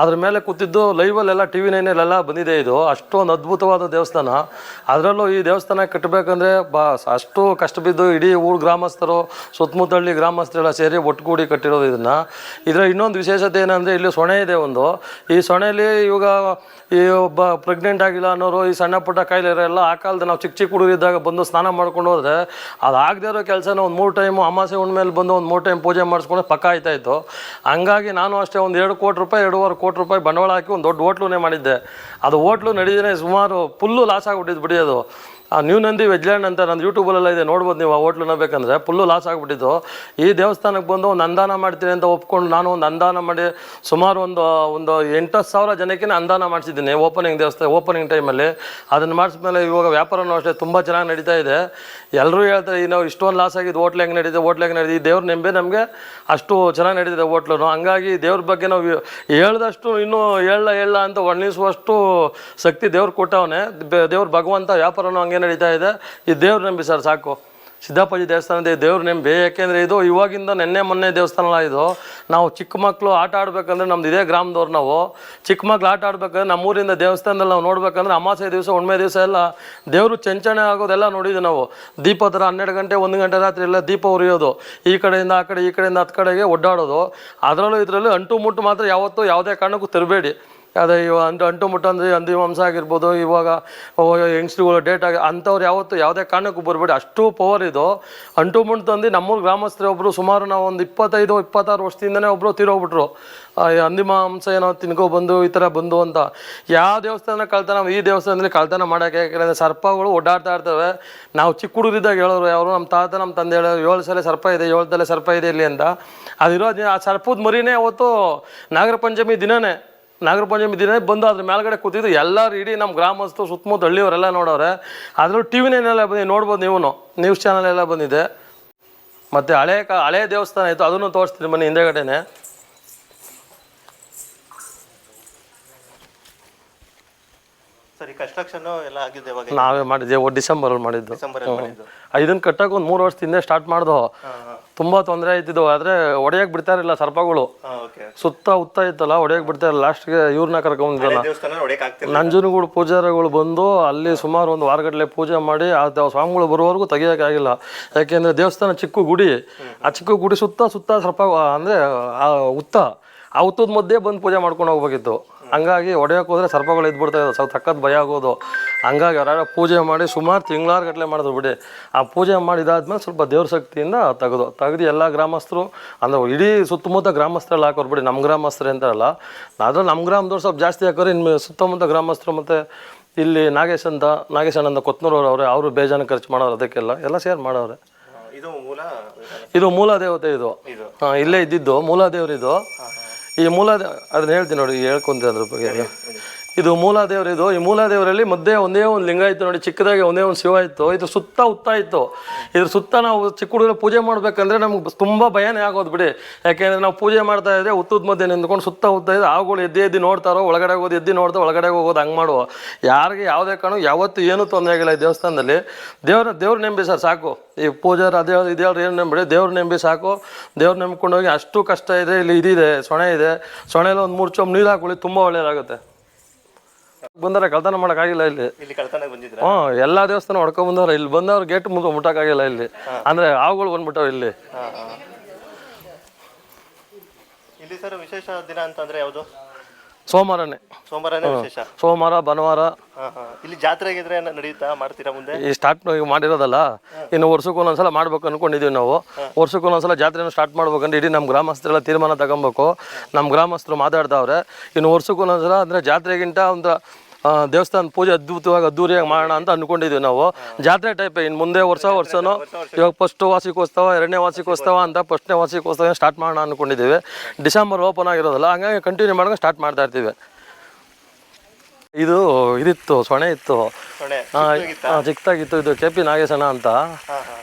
ಅದ್ರ ಮೇಲೆ ಕೂತಿದ್ದು ಲೈವಲ್ಲೆಲ್ಲ ಟಿ ವಿ ನೈನಲ್ಲೆಲ್ಲ ಬಂದಿದೆ ಇದು. ಅಷ್ಟೊಂದು ಅದ್ಭುತವಾದ ದೇವಸ್ಥಾನ. ಅದರಲ್ಲೂ ಈ ದೇವಸ್ಥಾನ ಕಟ್ಟಬೇಕಂದ್ರೆ ಬಾ, ಅಷ್ಟು ಕಷ್ಟ ಬಿದ್ದು ಇಡೀ ಊರು ಗ್ರಾಮಸ್ಥರು, ಸುತ್ತಮುತ್ತಳ್ಳಿ ಗ್ರಾಮಸ್ಥರೆಲ್ಲ ಸೇರಿ ಒಟ್ಟುಗೂಡಿ ಕಟ್ಟಿರೋದು ಇದನ್ನು. ಇದರ ಇನ್ನೊಂದು ವಿಶೇಷತೆ ಏನಂದರೆ ಇಲ್ಲಿ ಸೊಣೆ ಇದೆ ಒಂದು. ಈ ಸೊಣೆಯಲ್ಲಿ ಇವಾಗ ಈ ಒಬ್ಬ ಪ್ರೆಗ್ನೆಂಟ್ ಆಗಿಲ್ಲ ಅನ್ನೋರು, ಈ ಸಣ್ಣ ಪುಟ್ಟ ಕಾಯಿಲೆ ಇರೋಲ್ಲ ಆ ಕಾಲದ ನಾವು ಚಿಕ್ಕ ಚಿಕ್ಕ ಹುಡುಗರಿದ್ದಾಗ ಬಂದು ಸ್ನಾನ ಮಾಡ್ಕೊಂಡು ಹೋದ್ರೆ ಅದು ಇರೋ ಕೆಲಸನ ಒಂದು ಮೂರು ಟೈಮು ಅಮಾಸೆ ಹುಣ್ಮೇಲೆ ಬಂದು ಒಂದು ಮೂರು ಟೈಮ್ ಪೂಜೆ ಮಾಡಿಸ್ಕೊಂಡು ಪಕ್ಕ ಆಯ್ತಾ ಇತ್ತು. ಹಂಗಾಗಿ ನಾನು ಅಷ್ಟೇ ಒಂದು ಎರಡು ಕೋಟಿ ರೂಪಾಯಿ, ಎರಡೂವರೆ ಕೋಟಿ ರೂಪಾಯಿ ಬಂಡವಾಳ ಹಾಕಿ ಒಂದು ದೊಡ್ಡ ಹೋಟ್ಲುನೇ ಮಾಡಿದ್ದೆ. ಅದು ಹೋಟ್ಲು ನಡೀದೇ ಸುಮಾರು ಫುಲ್ಲು ಲಾಸ್ ಆಗಿಬಿಟ್ಟಿದ್ದು ಬಿಡಿ ಅದು. ಆ ನ್ಯೂ ನಂದಿ ವೆಜ್ಲ್ಯಾಂಡ್ ಅಂತ ನಂದು ಯೂಟ್ಯೂಬಲ್ಲೆಲ್ಲ ಇದೆ, ನೋಡ್ಬೋದು ನೀವು ಆ ಹೋಟ್ಲನ್ನ ಬೇಕಂದ್ರೆ. ಫುಲ್ಲು ಲಾಸ್ ಆಗಿಬಿಟ್ಟಿದ್ದು. ಈ ದೇವಸ್ಥಾನಕ್ಕೆ ಬಂದು ಒಂದು ಅಂದಾನ ಮಾಡ್ತೀನಿ ಅಂತ ಒಪ್ಕೊಂಡು ನಾನು ಒಂದು ಅಂದಾನ ಮಾಡಿ ಸುಮಾರು ಒಂದು ಒಂದು ಎಂಟು ಸಾವಿರ ಜನಕ್ಕೆ ಅಂದಾನ ಮಾಡಿಸಿದ್ದೀನಿ ಓಪನಿಂಗ್ ದೇವಸ್ಥಾನ ಓಪನಿಂಗ್ ಟೈಮಲ್ಲಿ ಅದನ್ನು ಮಾಡಿಸ್ಮೇಲೆ ಇವಾಗ ವ್ಯಾಪಾರನೂ ಅಷ್ಟೇ, ತುಂಬ ಚೆನ್ನಾಗಿ ನಡೀತಾ ಇದೆ. ಎಲ್ಲರೂ ಹೇಳ್ತಾರೆ, ಈ ನಾವು ಇಷ್ಟೊಂದು ಲಾಸ್ ಆಗಿದ್ದು ಹೋಟ್ಲ್ ಹೆಂಗೆ ನಡೀತಿದೆ ಹೋಟ್ಲ್ ಹೆಂಗೆ ನಡೀತಿದೆ ದೇವ್ರ ನೆಂಬೆ ನಮಗೆ ಅಷ್ಟು ಚೆನ್ನಾಗಿ ನಡೀತಿದೆ ಹೋಟ್ಲು ಹಂಗಾಗಿ ದೇವ್ರ ಬಗ್ಗೆ ನಾವು ಹೇಳ್ದಷ್ಟು ಇನ್ನೂ ಹೇಳ ಹೇಳ ಅಂತ ವರ್ಣಿಸುವಷ್ಟು ಶಕ್ತಿ ದೇವ್ರು ಕೊಟ್ಟವನೇ. ದೇವ್ರ ಭಗವಂತ ವ್ಯಾಪಾರನೂ ಹಂಗೆ ನಡೀತಾ ಇದೆ, ಈ ದೇವ್ರ ನಂಬಿ ಸರ್ ಸಾಕು. ಸಿದ್ದಾಪಾಜಿ ದೇವಸ್ಥಾನದ ದೇವ್ರ ನಂಬಿ ಯಾಕೆಂದರೆ ಇದು ಇವಾಗಿಂದ ನೆನ್ನೆ ಮೊನ್ನೆ ದೇವಸ್ಥಾನ ಇದು. ನಾವು ಚಿಕ್ಕ ಮಕ್ಕಳು ಆಟ ಆಡಬೇಕಂದ್ರೆ ನಮ್ದು ಇದೇ ಗ್ರಾಮದವ್ರು ನಾವು. ಚಿಕ್ಕ ಮಕ್ಕಳು ಆಟ ಆಡ್ಬೇಕಂದ್ರೆ ನಮ್ಮೂರಿಂದ ದೇವಸ್ಥಾನದಲ್ಲಿ ನಾವು ನೋಡಬೇಕಂದ್ರೆ ಅಮಾಸೆ ದಿವಸ ಹುಣ್ಮೆ ದಿವಸ ಎಲ್ಲ ದೇವರು ಚಂಚಣೆ ಆಗೋದೆಲ್ಲ ನೋಡಿದ್ವಿ ನಾವು. ದೀಪ ಥರ ಹನ್ನೆರಡು ಗಂಟೆ, ಒಂದು ಗಂಟೆ ರಾತ್ರಿ ಎಲ್ಲ ದೀಪ ಉರಿಯೋದು. ಈ ಕಡೆಯಿಂದ, ಆ ಕಡೆ, ಈ ಕಡೆಯಿಂದ ಹತ್ತು ಕಡೆಗೆ ಒಡ್ಡಾಡೋದು. ಅದರಲ್ಲೂ ಇದರಲ್ಲೂ ಅಂಟು ಮುಟ್ಟು ಮಾತ್ರ ಯಾವತ್ತೂ ಯಾವುದೇ ಕಾರಣಕ್ಕೂ ತರಬೇಡಿ. ಅದೇ ಇವ ಅಂಟು ಅಂಟು ಮುಟ್ಟು ಅಂದರೆ ಅಂದಿ ಮಾಂಸ ಆಗಿರ್ಬೋದು, ಇವಾಗ ಯಂಗ್ಸ್ಟ್ರುಗಳು ಡೇಟ್ ಆಗಿ ಅಂಥವ್ರು ಯಾವತ್ತು ಯಾವುದೇ ಕಾರಣಕ್ಕೂ ಬರಬೇಡಿ. ಅಷ್ಟು ಪವರ್ ಇದು. ಅಂಟು ಮುಟ್ಟು ತಂದು ನಮ್ಮೂರು ಗ್ರಾಮಸ್ಥರೇ ಒಬ್ಬರು ಸುಮಾರು ನಾವು ಒಂದು ಇಪ್ಪತ್ತೈದು, ಇಪ್ಪತ್ತಾರು ವರ್ಷದಿಂದನೇ ಒಬ್ಬರು ತೀರೋಗ್ಬಿಟ್ರು. ಅಂದಿ ಮಾಂಸ ಏನೋ ತಿನ್ಕೊ ಬಂದು ಈ ಥರ ಬಂದು ಅಂತ. ಯಾವ ದೇವಸ್ಥಾನ ಕಳ್ತನ ಈ ದೇವಸ್ಥಾನದಲ್ಲಿ ಕಳ್ತನ ಮಾಡೋಕೆ ಯಾಕೆಂದರೆ ಸರ್ಪಗಳು ಓಡಾಡ್ತಾ ಇರ್ತವೆ. ನಾವು ಚಿಕ್ಕ ಹುಡುಗರಿದ್ದಾಗ ಹೇಳೋರು ಯಾರು ನಮ್ಮ ತಾತ, ನಮ್ಮ ತಂದೆ ಹೇಳೋರು, ಏಳು ಸಲ ಸರ್ಪ ಇದೆ, ಏಳು ತಲೆ ಸರ್ಪ ಇದೆ ಇಲ್ಲಿ ಅಂತ. ಅದಿರೋ ಆ ಸರ್ಪದ ಮರಿನೇ ಅವತ್ತು ನಾಗರ ಪಂಚಮಿ ದಿನನೇ. ನಾಗರ ಪಂಚಮಿ ದಿನ ಬಂದು ಅದ್ರ ಮೇಲ್ಗಡೆ ಕೂತಿದ್ದು ಎಲ್ಲರೂ ಇಡೀ ನಮ್ಮ ಗ್ರಾಮಸ್ಥರು, ಸುತ್ತಮುತ್ತ ಹಳ್ಳಿಯವರೆಲ್ಲ ನೋಡೋರೆ ಅದರಲ್ಲೂ ಟಿ ವಿನೇನೆಲ್ಲ ಬಂದು ನೋಡ್ಬೋದು ನೀವು ನ್ಯೂಸ್ ಚಾನಲ್ ಎಲ್ಲ ಬಂದಿದೆ. ಮತ್ತು ಹಳೆ ಕಾ, ಹಳೆ ದೇವಸ್ಥಾನ ಇತ್ತು. ಅದನ್ನು ತೋರಿಸ್ತೀನಿ ಬನ್ನಿ ಹಿಂದೆಗಡೆನೆ. ಸರಿ ಕನ್ಸ್ಟ್ರಕ್ಷನ್ ಎಲ್ಲ ಆಗಿದೆ ಇವಾಗ ನಾವೇ ಮಾಡಿದ್ದೆ ಡಿಸೆಂಬರಲ್ಲಿ ಮಾಡಿದ್ದು. ಡಿಸೆಂಬರಲ್ಲಿ ಮಾಡಿದ್ದು. ಇದನ್ನ ಕಟ್ಟಕ್ಕೆ ಒಂದು ಮೂರು ವರ್ಷದ ಹಿಂದೆ ಸ್ಟಾರ್ಟ್ ಮಾಡ್ದು. ತುಂಬಾ ತೊಂದರೆ ಆಯ್ತಿದ್ದು ಆದ್ರೆ ಒಡೆಯಕ್ ಬಿಡ್ತಾ ಇರಲಿಲ್ಲ ಸರ್ಪಗಳು. ಸುತ್ತ ಉತ್ತ ಇತ್ತಲ್ಲ ಒಡೆಯಕ್ ಬಿಡ್ತಾ ಇರಲಿಲ್ಲ. ಲಾಸ್ಟ್ಗೆ ಇವ್ರನ್ನ ಆಗ್ತಿಲ್ಲ ನಂಜನಗೂಡು ಪೂಜಾರಿಗಳು ಬಂದು ಅಲ್ಲಿ ಸುಮಾರು ಒಂದು ವಾರಗಟ್ಟಲೆ ಪೂಜೆ ಮಾಡಿ ಆ ಸ್ವಾಮಿಗಳು ಬರುವವರೆಗೂ ತೆಗಿಯೋಕ್ಕಾಗಿಲ್ಲ ಯಾಕೆಂದ್ರೆ ದೇವಸ್ಥಾನ ಚಿಕ್ಕ ಗುಡಿ. ಆ ಚಿಕ್ಕ ಗುಡಿ ಸುತ್ತ ಸುತ್ತ ಸರ್ಪ ಅಂದ್ರೆ ಆ ಉತ್ತ ಆ ಉತ್ತದ ಮಧ್ಯೆ ಬಂದು ಪೂಜೆ ಮಾಡ್ಕೊಂಡು ಹೋಗ್ಬೇಕಿತ್ತು. ಹಂಗಾಗಿ ಹೊಡೆಯೋಕೆ ಹೋದ್ರೆ ಸರ್ಪಗಳು ಇದ್ಬಿಡ್ತಾ ಇದ್ದವು ಸ್ವಲ್ಪ ತಕ್ಕದ್ದು ಭಯ ಆಗೋದು. ಹಂಗಾಗಿ ಯಾರು ಪೂಜೆ ಮಾಡಿ ಸುಮಾರು ತಿಂಗಳಾರು ಗಟ್ಟಲೆ ಮಾಡಿದ್ರು ಬಿಡಿ. ಆ ಪೂಜೆ ಮಾಡಿದಾದ್ಮೇಲೆ ಸ್ವಲ್ಪ ದೇವ್ರ ಶಕ್ತಿಯಿಂದ ತೆಗೆದು ತೆಗೆದು ಎಲ್ಲ ಗ್ರಾಮಸ್ಥರು ಅಂದ್ರೆ ಇಡೀ ಸುತ್ತಮುತ್ತ ಗ್ರಾಮಸ್ಥರೆಲ್ಲ ಹಾಕೋರು ಬಿಡಿ. ನಮ್ಮ ಗ್ರಾಮಸ್ಥರು ಅಂತಾರಲ್ಲ ಅದ್ರಲ್ಲಿ ನಮ್ಮ ಗ್ರಾಮದವ್ರು ಸ್ವಲ್ಪ ಜಾಸ್ತಿ ಹಾಕೋರು. ಇನ್ನು ಸುತ್ತಮುತ್ತ ಗ್ರಾಮಸ್ಥರು ಮತ್ತು ಇಲ್ಲಿ ನಾಗೇಶ್ ಅಂತ ನಾಗೇಶ್ ಅಣ್ಣ ಅಂತ ಕೊತ್ನೂರವ್ರು ಅವರೇ ಅವರು ಬೇಜಾನ ಖರ್ಚು ಮಾಡೋರು ಅದಕ್ಕೆಲ್ಲ. ಎಲ್ಲ ಸೇರ್ ಮಾಡೋರೆ ಇದು ಮೂಲ ಇದು ಮೂಲ ದೇವತೆ ಇದು. ಹಾಂ ಇಲ್ಲೇ ಇದ್ದಿದ್ದು ಮೂಲ ದೇವ್ರು ಇದು ಈ ಮೂಲ ಅದನ್ನ ಹೇಳ್ತೀನಿ ನೋಡಿ ಹೇಳ್ಕೊಂತ ಅದ್ರ ಬಗ್ಗೆ. ಇದು ಮೂಲ ದೇವರು ಇದು ಈ ಮೂಲ ದೇವರಲ್ಲಿ ಮಧ್ಯೆ ಒಂದೇ ಒಂದು ಲಿಂಗ ಇತ್ತು ನೋಡಿ, ಚಿಕ್ಕದಾಗಿ ಒಂದೇ ಒಂದು ಶಿವ ಇತ್ತು. ಇದು ಸುತ್ತ ಉತ್ತ ಇತ್ತು. ಇದ್ರ ಸುತ್ತ ನಾವು ಚಿಕ್ಕ ಹುಡುಗರು ಪೂಜೆ ಮಾಡಬೇಕಂದ್ರೆ ನಮ್ಗೆ ತುಂಬ ಭಯನೇ ಆಗೋದು ಬಿಡಿ. ಯಾಕೆಂದರೆ ನಾವು ಪೂಜೆ ಮಾಡ್ತಾ ಇದ್ರೆ ಉತ್ತದ ಮಧ್ಯೆ ನಿಂತ್ಕೊಂಡು ಸುತ್ತ ಉತ್ತ ಇದೆ ಆವುಗಳು ಎದ್ದು ಎದ್ದು ನೋಡ್ತಾರೋ, ಒಳಗಡೆ ಹೋಗೋದು, ಎದ್ದು ನೋಡ್ತಾ ಒಳಗಡೆ ಹೋಗೋದು, ಹಂಗೆ ಮಾಡುವ. ಯಾರಿಗೆ ಯಾವುದೇ ಕಾರಣ ಯಾವತ್ತೂ ಏನೂ ತೊಂದರೆ ಆಗಿಲ್ಲ ಈ ದೇವಸ್ಥಾನದಲ್ಲಿ. ದೇವ್ರ ದೇವ್ರ ನೆಂಬಿ ಸರ್, ಸಾಕು. ಈ ಪೂಜಾರ ಅದೇ ಇದೇವ್ರು ಏನು ನೆಂಬಿ ದೇವ್ರ ನೆಂಬಿ ಸಾಕು. ದೇವ್ರ ನಂಬ್ಕೊಂಡು ಹೋಗಿ ಅಷ್ಟು ಕಷ್ಟ ಇದೆ, ಇಲ್ಲಿ ಇದಿದೆ, ಸೊಣೆ ಇದೆ. ಸೊಣೆಯಲ್ಲಿ ಒಂದು ಮೂರು ಚೊಂಬು ನೀರು ಹಾಕೊಳ್ಳಿ ತುಂಬ ಒಳ್ಳೆಯದಾಗುತ್ತೆ. ಬಂದರೆ ಕಳ್ತನ ಮಾಡೋಕ್ಕಾಗಿಲ್ಲ ಇಲ್ಲಿ. ಇಲ್ಲಿ ಕಳ್ತನ ಬಂದಿದ್ರ ಹ್ಞೂ ಎಲ್ಲ ದೇವಸ್ಥಾನ ಹೊಡ್ಕೊಂಡ್ ಬಂದವ್ರ ಇಲ್ಲಿ ಬಂದವ್ರು ಗೇಟ್ ಮುಂದೆ ಮುಟ್ಟಕ್ಕಾಗಿಲ್ಲ ಇಲ್ಲಿ. ಅಂದ್ರೆ ಹಾವುಗಳು ಬಂದ್ಬಿಟ್ಟವ್ ಇಲ್ಲಿ. ಇಲ್ಲಿ ಸರ್ ವಿಶೇಷ ದಿನ ಅಂತಂದ್ರೆ ಯಾವುದು? ಸೋಮವಾರನೇ. ಸೋಮವಾರನೇ ವಿಶೇಷ? ಸೋಮವಾರ ಭಾನುವಾರ. ಹಾ ಹಾ. ಇಲ್ಲಿ ಜಾತ್ರೆ ಆಗಿದ್ರೆ ಏನಾದ್ರು ನಡೆಯುತ್ತಾ ಮಾಡ್ತೀರಾ ಮುಂದೆ? ಈ ಸ್ಟಾರ್ಟ್ ಈಗ ಮಾಡಿರೋದಲ್ಲ ಇನ್ನು ವರ್ಷಕ್ಕೆ ಒಂದೊಂದ್ಸಲ ಮಾಡ್ಬೇಕು ಅನ್ಕೊಂಡಿದೀವಿ ನಾವು. ವರ್ಷಕ್ಕೆ ಒಂದೊಂದ್ಸಲ ಜಾತ್ರೆನ ಸ್ಟಾರ್ಟ್ ಮಾಡ್ಬೇಕಂದ್ರೆ ಇಡೀ ನಮ್ಮ ಗ್ರಾಮಸ್ಥರೆಲ್ಲ ತೀರ್ಮಾನ ತಗೊಬೇಕು. ನಮ್ಮ ಗ್ರಾಮಸ್ಥರು ಮಾತಾಡ್ತಾವ್ರೆ ಇನ್ನು ವರ್ಷಕ್ಕೆ ಒಂದೊಂದ್ಸಲ ಅಂದರೆ ಜಾತ್ರೆಗಿಂತ ಒಂದು ದೇವಸ್ಥಾನ ಪೂಜೆ ಅದ್ಭುತವಾಗಿ ಅದ್ದೂರಿಯಾಗಿ ಮಾಡೋಣ ಅಂತ ಅನ್ಕೊಂಡಿದ್ವಿ ನಾವು. ಜಾತ್ರೆ ಟೈಪ್ ಇನ್ನು ಮುಂದೆ ವರ್ಷ ವರ್ಷನೂ ಇವಾಗ ಫಸ್ಟ್ ವಾರ್ಷಿಕೋತ್ಸವ ಎರಡನೇ ವಾರ್ಷಿಕೋತ್ಸವ ಅಂತ ಫಸ್ಟ್ನೇ ವಾರ್ಷಿಕೋತ್ಸವ ಸ್ಟಾರ್ಟ್ ಮಾಡೋಣ ಅಂದ್ಕೊಂಡಿದ್ದೀವಿ ಡಿಸೆಂಬರ್ ಓಪನ್ ಆಗಿರೋದಲ್ಲ ಹಂಗಾಗಿ ಕಂಟಿನ್ಯೂ ಮಾಡೋಕೆ ಸ್ಟಾರ್ಟ್ ಮಾಡ್ತಾ ಇರ್ತೀವಿ. ಇದು ಇದಿತ್ತು ಸೊಣೆ ಇತ್ತು. ಚಿಕ್ಕದಾಗಿತ್ತು ಇದು ಕೆ ಪಿ ನಾಗೇಶನ ಅಂತ.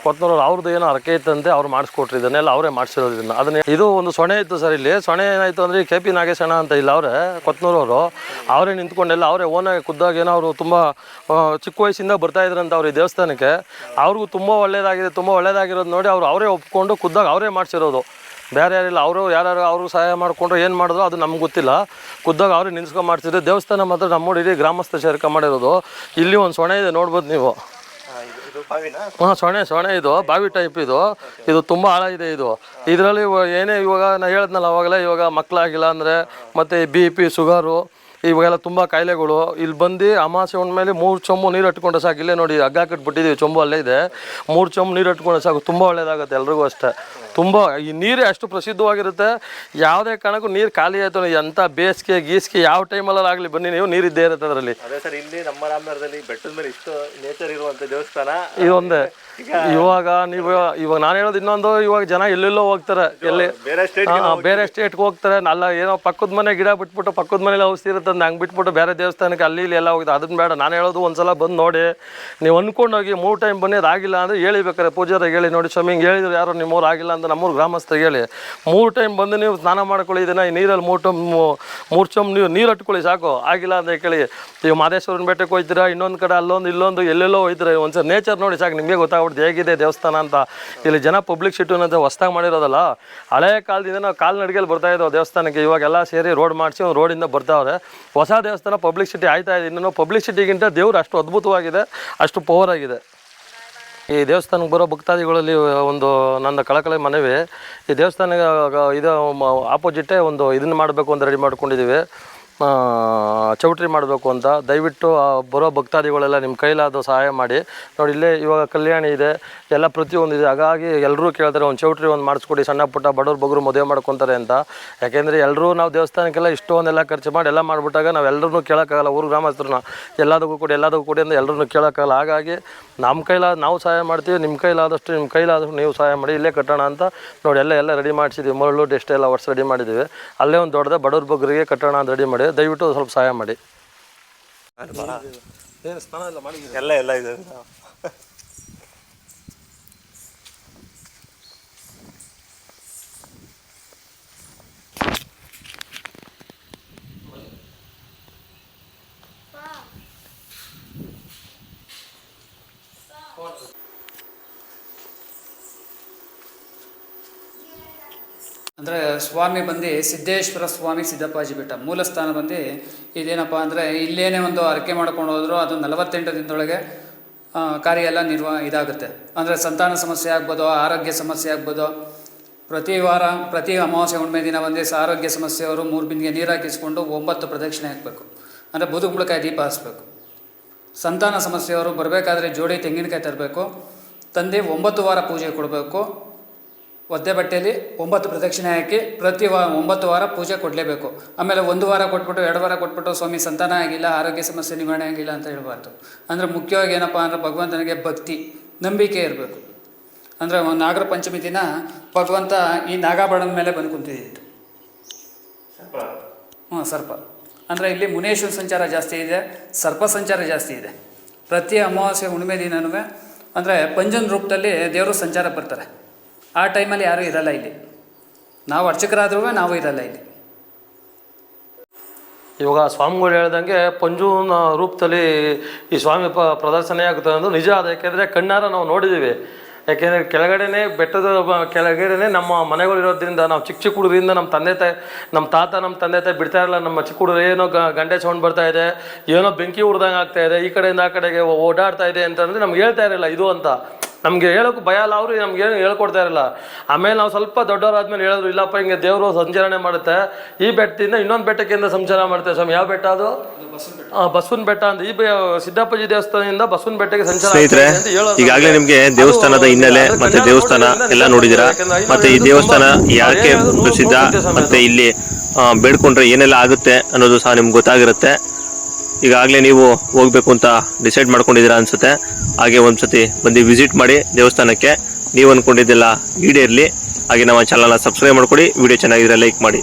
ಕೊತ್ನೂರು ಅವ್ರದ್ದು ಏನೋ ಅರಕೆ ಇತ್ತಂತೆ ಅವ್ರು ಮಾಡಿಸ್ಕೊಟ್ರಿ ಇದನ್ನೆಲ್ಲ ಅವರೇ ಮಾಡಿಸಿರೋದು ಇದನ್ನ. ಅದನ್ನ ಇದು ಒಂದು ಸೊಣೆ ಇತ್ತು ಸರ್ ಇಲ್ಲಿ. ಸೊಣೆ ಏನಾಯ್ತು ಅಂದ್ರೆ ಕೆ ಪಿ ನಾಗೇಶನ ಅಂತ ಇಲ್ಲ ಅವರೇ ಕೊತ್ನೂರವರು. ಅವರೇ ನಿಂತ್ಕೊಂಡೆಲ್ಲ ಅವರೇ ಓನಾಗಿ ಖುದ್ದಾಗಿ ಏನೋ ಅವರು ತುಂಬ ಚಿಕ್ಕ ವಯಸ್ಸಿಂದ ಬರ್ತಾ ಇದ್ರಂತ ಅವ್ರು ಈ ದೇವಸ್ಥಾನಕ್ಕೆ. ಅವ್ರಿಗೂ ತುಂಬ ಒಳ್ಳೇದಾಗಿದೆ ತುಂಬ ಒಳ್ಳೇದಾಗಿರೋದು ನೋಡಿ ಅವ್ರು ಅವರೇ ಒಪ್ಕೊಂಡು ಕುದ್ದಾಗ ಅವರೇ ಮಾಡಿಸಿರೋದು. ಬೇರೆ ಯಾರಿಲ್ಲ ಅವರು ಯಾರು ಅವರು ಸಹಾಯ ಮಾಡಿಕೊಂಡ್ರೆ ಏನು ಮಾಡಿದ್ರು ಅದು ನಮ್ಗೆ ಗೊತ್ತಿಲ್ಲ. ಖುದ್ದಾಗ ಅವ್ರಿಗೆ ನಿಲ್ಸ್ಕೊಂಡು ಮಾಡ್ತಿದ್ರು. ದೇವಸ್ಥಾನ ಮಾತ್ರ ನಮ್ಮ ಇಡೀ ಗ್ರಾಮಸ್ಥ ಸೇರ್ಕ ಮಾಡಿರೋದು. ಇಲ್ಲಿ ಒಂದು ಸೊಣೆ ಇದೆ ನೋಡ್ಬೋದು ನೀವು. ಹಾಂ ಸೊಣೆ ಸೊಣೆ ಇದು ಬಾವಿ ಟೈಪ್ ಇದು. ಇದು ತುಂಬ ಆಳ ಇದೆ ಇದು. ಇದರಲ್ಲಿ ಏನೇ ಇವಾಗ ನಾನು ಹೇಳಿದ್ನಲ್ಲ ಅವಾಗಲೇ ಇವಾಗ ಮಕ್ಕಳಾಗಿಲ್ಲ ಅಂದರೆ ಮತ್ತು ಬಿ ಪಿ ಶುಗರು ಇವಾಗೆಲ್ಲ ತುಂಬ ಕಾಯಿಲೆಗಳು. ಇಲ್ಲಿ ಬಂದು ಅಮಾಸೆ ಮೇಲೆ ಮೂರು ಚೊಂಬು ನೀರು ಇಟ್ಕೊಂಡ್ರೆ ಸಾಕು. ಇಲ್ಲೇ ನೋಡಿ ಹಗ್ಗ ಕಟ್ಬಿಟ್ಟಿದ್ದೀವಿ ಚೊಂಬು ಅಲ್ಲೇ ಇದೆ. ಮೂರು ಚೊಂಬು ನೀರು ಇಟ್ಕೊಂಡ್ರೆ ಸಾಕು ತುಂಬ ಒಳ್ಳೆಯದಾಗುತ್ತೆ ಎಲ್ರಿಗೂ ಅಷ್ಟೇ. ತುಂಬ ಈ ನೀರೇ ಅಷ್ಟು ಪ್ರಸಿದ್ಧವಾಗಿರುತ್ತೆ. ಯಾವುದೇ ಕಾರಣಕ್ಕೂ ನೀರು ಖಾಲಿ ಆಯಿತು ಎಂಥ ಬೇಸಿಗೆ ಗೀಸಿಗೆ ಯಾವ ಟೈಮಲ್ಲಿ ಆಗಲಿ ಬನ್ನಿ ನೀವು ನೀರು ಇದ್ದೇ ಇರುತ್ತೆ ಅದರಲ್ಲಿ. ಅದೇ ಸರ್ ಇಲ್ಲಿ ನಮ್ಮ ರಾಮನಗರದಲ್ಲಿ ಬೆಟ್ಟದ ಮೇಲೆ ಇಷ್ಟು ನೇಚರ್ ಇರುವಂತ ದೇವಸ್ಥಾನ. ಇದೊಂದೇ ಇವಾಗ ನೀವು ಇವಾಗ ನಾನು ಹೇಳೋದು ಇನ್ನೊಂದು ಇವಾಗ ಜನ ಎಲ್ಲೆಲ್ಲೋ ಹೋಗ್ತಾರೆ. ಎಲ್ಲಿ ಬೇರೆ ಸ್ಟೇಟ್ ಹಾ, ಬೇರೆ ಸ್ಟೇಟ್ಗೆ ಹೋಗ್ತಾರೆ. ಅಲ್ಲ ಏನೋ ಪಕ್ಕದ ಮನೆ ಗಿಡ ಬಿಟ್ಬಿಟ್ಟು ಪಕ್ಕದ ಮನೇಲಿ ಔಷಧಿ ಇರುತ್ತೆ ಅಂತ ಹಂಗೆ ಬಿಟ್ಬಿಟ್ಟು ಬೇರೆ ದೇವಸ್ಥಾನಕ್ಕೆ ಅಲ್ಲಿ ಇಲ್ಲಿ ಎಲ್ಲ ಹೋಗಿದೆ ಅದನ್ನ ಬೇಡ ನಾನು ಹೇಳೋದು ಒಂದ್ಸಲ ಬಂದು ನೋಡಿ. ನೀವು ಅಂದ್ಕೊಂಡೋಗಿ ಹೋಗಿ ಮೂರು ಟೈಮ್ ಬನ್ನಿ ಅದಾಗಿಲ್ಲ ಅಂದರೆ ಹೇಳಿ ಬೇಕಾರೆ ಪೂಜಾರಿಗೆ ಹೇಳಿ ನೋಡಿ. ಸ್ವಾಮಿ ಹಿಂಗೆ ಹೇಳಿದ್ರು ಯಾರು ನಿಮ್ಮೂರು ಆಗಿಲ್ಲ ಅಂತ ನಮ್ಮೂರು ಗ್ರಾಮಸ್ಥರಿಗೆ ಹೇಳಿ, ಮೂರು ಟೈಮ್ ಬಂದು ನೀವು ಸ್ನಾನ ಮಾಡ್ಕೊಳ್ಳಿ ಇದನ್ನು ಈ ನೀರಲ್ಲಿ ಮೂರು ಟಮ್ ಮೂರು ಚಮ್ ನೀವು ನೀರು ಹಟ್ಕೊಳ್ಳಿ ಸಾಕು, ಆಗಿಲ್ಲ ಅಂತ ಕೇಳಿ ನೀವು ಮಾದೇಶ್ವರನ ಬೆಟ್ಟಕ್ಕೆ ಹೋಯ್ತೀರಾ, ಇನ್ನೊಂದು ಕಡೆ ಅಲ್ಲೊಂದು ಇಲ್ಲೊಂದು ಎಲ್ಲೆಲ್ಲೋ ಹೋಗ್ತೀರಾ ಒಂದ್ಸರಿ ನೇಚರ್ ನೋಡಿ ಸಾಕು, ನಿಮಗೆ ಗೊತ್ತಾಗ್ಬಿಡ್ತು ಹೇಗಿದೆ ದೇವಸ್ಥಾನ ಅಂತ. ಇಲ್ಲಿ ಜನ ಪಬ್ಲಿಕ್ ಸಿಟಿ ಅಂತ ಹೊಸ್ದಾಗಿ ಮಾಡಿರೋದಲ್ಲ, ಹಳೆ ಕಾಲದಿಂದ ನಾವು ಕಾಲ್ನಡಿಗೆಯಲ್ಲಿ ಬರ್ತಾ ಇದ್ದೋ ದೇವಸ್ಥಾನಕ್ಕೆ, ಇವಾಗೆಲ್ಲ ಸೇರಿ ರೋಡ್ ಮಾಡಿಸಿ ಒಂದು ರೋಡಿಂದ ಬರ್ತಾವ್ರೆ. ಹೊಸ ದೇವಸ್ಥಾನ ಪಬ್ಲಿಕ್ ಸಿಟಿ ಆಯ್ತಾ ಇದೆ, ಇನ್ನೂ ಪಬ್ಲಿಕ್ ಸಿಟಿಗಿಂತ ದೇವ್ರು ಅಷ್ಟು ಅದ್ಭುತವಾಗಿದೆ, ಅಷ್ಟು ಪವರ್ ಆಗಿದೆ. ಈ ದೇವಸ್ಥಾನಕ್ಕೆ ಬರೋ ಭಕ್ತಾದಿಗಳಲ್ಲಿ ಒಂದು ನನ್ನ ಕಳಕಳಿ ಮನವಿ, ಈ ದೇವಸ್ಥಾನ ಇದು ಆಪೋಸಿಟೇ ಒಂದು ಇದನ್ನು ಮಾಡಬೇಕು ಅಂತ ರೆಡಿ ಮಾಡ್ಕೊಂಡಿದ್ದೀವಿ ಚೌಟ್ರಿ ಮಾಡಬೇಕು ಅಂತ. ದಯವಿಟ್ಟು ಬರೋ ಭಕ್ತಾದಿಗಳೆಲ್ಲ ನಿಮ್ಮ ಕೈಲಾದ ಸಹಾಯ ಮಾಡಿ. ನೋಡಿ, ಇಲ್ಲೇ ಇವಾಗ ಕಲ್ಯಾಣಿ ಇದೆ, ಎಲ್ಲ ಪ್ರತಿಯೊಂದು ಇದೆ. ಹಾಗಾಗಿ ಎಲ್ಲರೂ ಕೇಳ್ತಾರೆ, ಒಂದು ಚೌಟ್ರಿ ಒಂದು ಮಾಡಿಸ್ಕೊಡಿ, ಸಣ್ಣ ಪುಟ್ಟ ಬಡವ್ರ ಬಗ್ರು ಮದುವೆ ಮಾಡ್ಕೊತಾರೆ ಅಂತ. ಯಾಕೆಂದರೆ ಎಲ್ಲರೂ ನಾವು ದೇವಸ್ಥಾನಕ್ಕೆಲ್ಲ ಇಷ್ಟೊಂದೆಲ್ಲ ಖರ್ಚು ಮಾಡಿ ಎಲ್ಲ ಮಾಡಿಬಿಟ್ಟಾಗ ನಾವು ಎಲ್ಲರೂ ಕೇಳೋಕ್ಕಾಗಲ್ಲ, ಊರು ಗ್ರಾಮಸ್ಥರನ್ನ. ಎಲ್ಲದಕ್ಕೂ ಕೂಡ ಎಲ್ಲದಕ್ಕೂ ಕೂಡ ಅಂತ ಎಲ್ಲರೂ ಕೇಳೋಕ್ಕಾಗಲ್ಲ. ಹಾಗಾಗಿ ನಮ್ಮ ಕೈಲಾದ ನಾವು ಸಹಾಯ ಮಾಡ್ತೀವಿ ನಿಮ್ಮ ಕೈಲಾದಷ್ಟು ನಿಮ್ಮ ಕೈಲಾದಷ್ಟು ನೀವು ಸಹಾಯ ಮಾಡಿ ಇಲ್ಲೇ ಕಟ್ಟೋಣ ಅಂತ ನೋಡಿ ಎಲ್ಲ ಎಲ್ಲ ರೆಡಿ ಮಾಡಿಸಿದ್ದೀವಿ ಮರಳು ಡೆಸ್ಟ್ ಎಲ್ಲ ವರ್ಷ ರೆಡಿ ಮಾಡಿದ್ದೀವಿ ಅಲ್ಲೇ ಒಂದು ದೊಡ್ಡದ ಬಡವ್ರ ಬಗ್ಗರಿಗೆ ಕಟ್ಟೋಣ ಅಂತ ರೆಡಿ ಮಾಡಿ ದಯವಿಟ್ಟು ಸ್ವಲ್ಪ ಸಹಾಯ ಮಾಡಿ. ಎಲ್ಲ ಎಲ್ಲ ಇದೆ. ಅಂದರೆ ಸ್ವಾಮಿ ಬಂದು ಸಿದ್ದೇಶ್ವರ ಸ್ವಾಮಿ ಸಿದ್ದಪ್ಪಾಜಿ ಬೆಟ್ಟ, ಮೂಲ ಸ್ಥಾನ ಬಂದು ಇದೇನಪ್ಪ ಅಂದರೆ ಇಲ್ಲೇನೇ ಒಂದು ಅರಕೆ ಮಾಡ್ಕೊಂಡು ಹೋದರೂ, ಅದು ನಲವತ್ತೆಂಟು ದಿನದೊಳಗೆ ಕಾರ್ಯ ಎಲ್ಲ ನಿರ್ವ, ಇದಾಗುತ್ತೆ. ಅಂದರೆ ಸಂತಾನ ಸಮಸ್ಯೆ ಆಗ್ಬೋದು, ಆರೋಗ್ಯ ಸಮಸ್ಯೆ ಆಗ್ಬೋದು. ಪ್ರತಿ ವಾರ, ಪ್ರತಿ ಅಮಾವಾಸ್ಯೆ ಹುಣ್ಣಿಮೆ ದಿನ ಬಂದು ಆರೋಗ್ಯ ಸಮಸ್ಯೆಯವರು ಮೂರು ಬಿಂದಿಗೆ ನೀರು ಹಾಕಿಸ್ಕೊಂಡು ಒಂಬತ್ತು ಪ್ರದಕ್ಷಿಣೆ ಹಾಕಬೇಕು. ಅಂದರೆ ಬದುಕುಂಬಳಕಾಯಿ ದೀಪ ಹಾಸ್ಬೇಕು. ಸಂತಾನ ಸಮಸ್ಯೆಯವರು ಬರಬೇಕಾದ್ರೆ ಜೋಡಿ ತೆಂಗಿನಕಾಯಿ ತರಬೇಕು. ತಂದೆ ಒಂಬತ್ತು ವಾರ ಪೂಜೆ ಕೊಡಬೇಕು. ಒದ್ದೆ ಬಟ್ಟೆಯಲ್ಲಿ ಒಂಬತ್ತು ಪ್ರದಕ್ಷಿಣೆ ಹಾಕಿ ಪ್ರತಿ ವಾ ಒಂಬತ್ತು ವಾರ ಪೂಜೆ ಕೊಡಲೇಬೇಕು. ಆಮೇಲೆ ಒಂದು ವಾರ ಕೊಟ್ಬಿಟ್ಟು ಎರಡು ವಾರ ಕೊಟ್ಬಿಟ್ಟು ಸ್ವಾಮಿ ಸಂತಾನ ಆಗಿಲ್ಲ ಆರೋಗ್ಯ ಸಮಸ್ಯೆ ನಿವಾರಣೆ ಆಗಿಲ್ಲ ಅಂತ ಹೇಳ್ಬಾರ್ದು. ಅಂದರೆ ಮುಖ್ಯವಾಗಿ ಏನಪ್ಪ ಅಂದರೆ ಭಗವಂತನಿಗೆ ಭಕ್ತಿ ನಂಬಿಕೆ ಇರಬೇಕು. ಅಂದರೆ ನಾಗರ ಪಂಚಮಿ ದಿನ ಭಗವಂತ ಈ ನಾಗಾಭರಣದ ಮೇಲೆ ಬಂದು ಕುಂತಿದ್ದು ಹ್ಞೂ ಸರ್ಪ. ಅಂದರೆ ಇಲ್ಲಿ ಮುನೇಶ್ವರ ಸಂಚಾರ ಜಾಸ್ತಿ ಇದೆ ಸರ್ಪ ಸಂಚಾರ ಜಾಸ್ತಿ ಇದೆ. ಪ್ರತಿ ಅಮಾವಾಸ್ಯೆ ಹುಣ್ಣಿಮೆ ದಿನನೂ ಅಂದರೆ ಪಂಜನ ರೂಪದಲ್ಲಿ ದೇವರು ಸಂಚಾರ ಬರ್ತಾರೆ ಆ ಟೈಮಲ್ಲಿ ಯಾರೂ ಇರಲ್ಲ ಇಲ್ಲಿ. ನಾವು ಅರ್ಚಕರಾದ್ರೂ ನಾವು ಇರಲ್ಲ ಇಲ್ಲಿ. ಇವಾಗ ಸ್ವಾಮಿಗಳು ಹೇಳ್ದಂಗೆ ಪಂಜುನ ರೂಪದಲ್ಲಿ ಈ ಸ್ವಾಮಿ ಪ ಪ್ರದರ್ಶನ ಆಗುತ್ತೆ ಅನ್ನೋದು ನಿಜ ಅದು. ಯಾಕೆಂದರೆ ಕಣ್ಣಾರ ನಾವು ನೋಡಿದ್ದೀವಿ. ಯಾಕೆಂದರೆ ಕೆಳಗಡೆನೆ ಬೆಟ್ಟದ ಕೆಳಗಡೆನೆ ನಮ್ಮ ಮನೆಗಳು ಇರೋದ್ರಿಂದ ನಾವು ಚಿಕ್ಕ ಚಿಕ್ಕ ಹುಡುಗರಿಂದ ನಮ್ಮ ತಂದೆ ತಾಯಿ, ನಮ್ಮ ತಾತ, ನಮ್ಮ ತಂದೆ ತಾಯಿ ಬಿಡ್ತಾ ಇರಲ್ಲ. ನಮ್ಮ ಚಿಕ್ಕ ಹುಡುಗರು ಏನೋ ಗಂಡೆ ಸೌಂಡ್ ಬರ್ತಾ ಇದೆ, ಏನೋ ಬೆಂಕಿ ಹುಡ್ದಂಗೆ ಆಗ್ತಾ ಇದೆ, ಈ ಕಡೆಯಿಂದ ಆ ಕಡೆಗೆ ಓಡಾಡ್ತಾ ಇದೆ ಅಂತಂದರೆ ನಮ್ಗೆ ಹೇಳ್ತಾ ಇರಲಿಲ್ಲ ಇದು ಅಂತ. ನಮಗೆ ಹೇಳೋಕೆ ಭಯ ಅಲ್ಲ ಅವರು ನಮ್ಗೆ ಏನು ಹೇಳ್ಕೊಡ್ತಾ ಇರಲ್ಲ. ಆಮೇಲೆ ನಾವು ಸ್ವಲ್ಪ ದೊಡ್ಡವರಾದ್ಮೇಲೆ ಹೇಳಿದ್ರು ಇಲ್ಲಪ್ಪ ಹಿಂಗೆ ದೇವರು ಸಂಚರಣೆ ಮಾಡುತ್ತೆ. ಈ ಬೆಟ್ಟದಿಂದ ಇನ್ನೊಂದು ಬೆಟ್ಟಕ್ಕಿಂತ ಸಂಚಾರ ಮಾಡುತ್ತೆ ಸ್ವಾಮಿ. ಯಾವ ಬೆಟ್ಟ ಅದು? ಆ, ಬಸವನ ಬೆಟ್ಟ ಅಂತ ಈ ಬೆ- ಸಿದ್ದಪ್ಪಾಜಿ ದೇವಸ್ಥಾನದಿಂದ ಬಸವನ ಬೆಟ್ಟಕ್ಕೆ ಸಂಚಾರ ಸ್ನೇಹಿತರೆ ಈಗಾಗಲೇ ನಮ್ಗೆ. ದೇವಸ್ಥಾನದ ಹಿನ್ನೆಲೆ ಮತ್ತೆ ದೇವಸ್ಥಾನ ಎಲ್ಲ ನೋಡಿದಿರಾ ಮತ್ತೆ ಈ ದೇವಸ್ಥಾನ ಯಾಕೆ ಪ್ರಸಿದ್ಧ? ಮತ್ತೆ ಇಲ್ಲಿ ಬೇಡ್ಕೊಂಡ್ರೆ ಏನೆಲ್ಲ ಆಗುತ್ತೆ ಅನ್ನೋದು ಸಹ ನಿಮ್ಗೆ ಗೊತ್ತಾಗಿರುತ್ತೆ. ಈಗಾಗಲೇ ನೀವು ಹೋಗ್ಬೇಕು ಅಂತ ಡಿಸೈಡ್ ಮಾಡ್ಕೊಂಡಿದ್ದೀರಾ ಅನ್ಸುತ್ತೆ. ಹಾಗೆ ಒಂದ್ಸತಿ ಬಂದು ವಿಸಿಟ್ ಮಾಡಿ ದೇವಸ್ಥಾನಕ್ಕೆ. ನೀವು ಅನ್ಕೊಂಡಿದ್ದೆಲ್ಲ ಈಡೇರ್ಲಿ. ಹಾಗೆ ನಮ್ಮ ಚಾನಲ್ನ ಸಬ್ಸ್ಕ್ರೈಬ್ ಮಾಡ್ಕೊಡಿ. ವಿಡಿಯೋ ಚೆನ್ನಾಗಿದ್ರೆ ಲೈಕ್ ಮಾಡಿ.